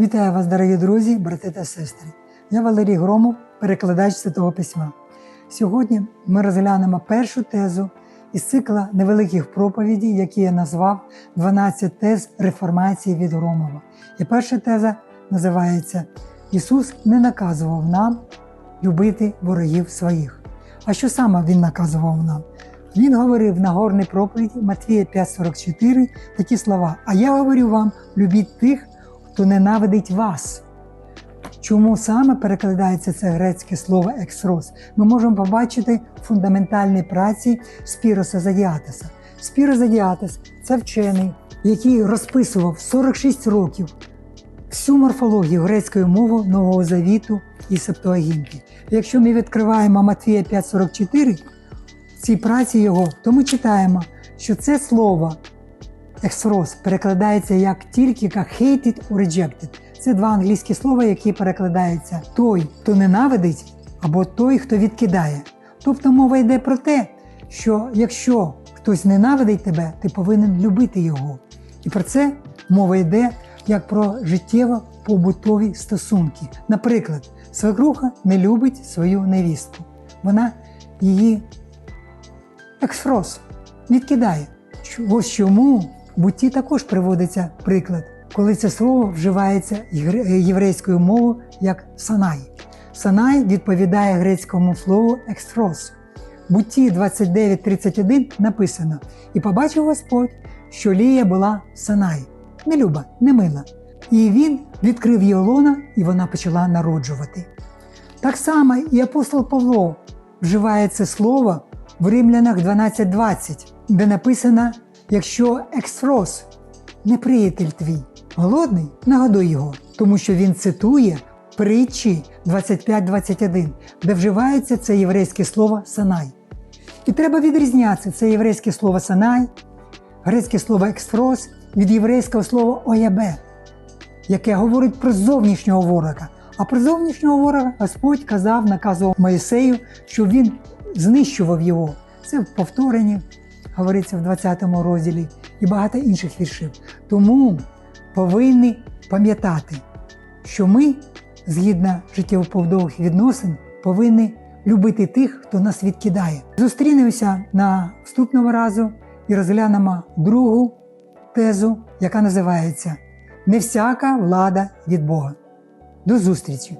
Вітаю вас, дорогі друзі, брати та сестри. Я Валерій Громов, перекладач Святого Письма. Сьогодні ми розглянемо першу тезу із цикла невеликих проповідей, які я назвав «12 тез реформації від Громова. І перша теза називається Ісус не наказував нам любити ворогів своїх. А що саме Він наказував нам? Він говорив в Нагорній проповіді Матвія 5,44 такі слова: А я говорю вам, любіть тих, хто ненавидить вас. Чому саме перекладається це грецьке слово ексрос? Ми можемо побачити в фундаментальній праці Спіроса Задіатеса. Спірос Задіатес це вчений, який розписував 46 років всю морфологію грецької мови Нового Завіту і Септуагінти. Якщо ми відкриваємо Матвія 5,44, в цій праці його, то ми читаємо, що це слово ексрос перекладається як тільки як hated or rejected. Це два англійські слова, які перекладаються той, хто ненавидить, або той, хто відкидає. Тобто мова йде про те, що якщо хтось ненавидить тебе, ти повинен любити його. І про це мова йде як про життєво побутові стосунки. Наприклад, свекруха не любить свою невістку. Вона її ексфрос відкидає. Ось чому бутті також приводиться приклад, коли це слово вживається єврейською мовою як санай. Санай відповідає грецькому слову ексфрос. В бутті 29.31 написано: І побачив Господь, що Лія була санай, нелюба, немила. І він відкрив її лона, і вона почала народжувати. Так само і апостол Павло вживає це слово в Римлянах 12.20, де написано: якщо ексфрос, неприятель твій, голодний, нагодуй його, тому що він цитує притчі 25.21, де вживається це єврейське слово санай. І треба відрізняти це єврейське слово санай, грецьке слово ексфрос від єврейського слова оябе, яке говорить про зовнішнього ворога. А про зовнішнього ворога Господь казав, наказував Моїсею, що він знищував його. Це в повторенні говориться в 20 розділі і багато інших віршів. Тому повинні пам'ятати, що ми, згідно життєво-повдових відносин, повинні любити тих, хто нас відкидає. Зустрінемося на наступного разу і розглянемо другу тезу, яка називається Не всяка влада від Бога. До зустрічі!